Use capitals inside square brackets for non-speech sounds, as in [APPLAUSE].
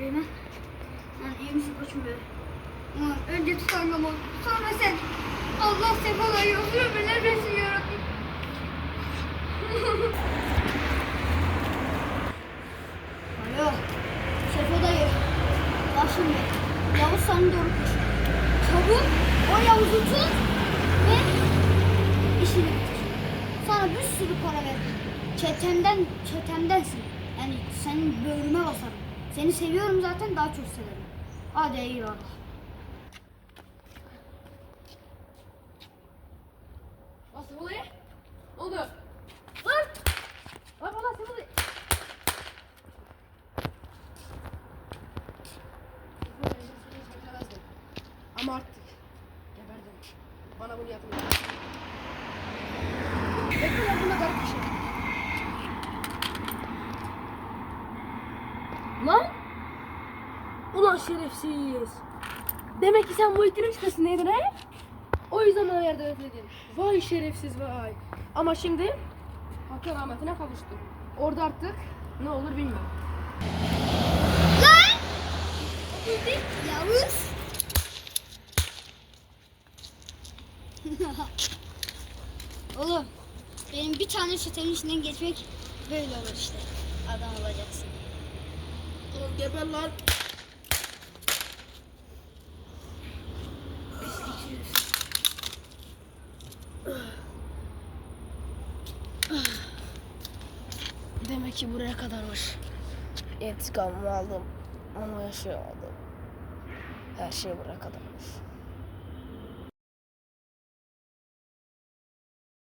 Süleyman. Lan iyi misin koçum be? Ulan önce tutanlama sonra sen. Allah sefalar yolunu ömürler versin yarabbim. [LAUGHS] Alo. Sefo dayı. Bak şimdi. Yavuz sana doğru koşuyor. Çabuk o Yavuz'u tut ve işini bitir. Sana bir sürü para veririm. Çetemden, çetemdensin. Yani senin böğrüme basarım. Seni seviyorum zaten daha çok severim. Hadi eyvallah. Nasıl oluyor? Oldu? Lan! Lan bana nasıl oluyor? Ama artık geberdim. Bana bunu yapın. Bekle lan bunda garip bir şey. Lan! Ulan şerefsiz. Demek ki sen bu itirin çıkasındaydın he? O yüzden bana yardım etmedin. Vay şerefsiz vay. Ama şimdi Hakkı rahmetine kavuştu. Orada artık ne olur bilmiyorum. Yavuz. [LAUGHS] Oğlum benim bir tane çetenin içinden geçmek böyle olur işte. Adam olacaksın. Geber lan. Demek ki buraya kadarmış. İntikamımı aldım ama yaşayamadım. Her şey buraya kadarmış.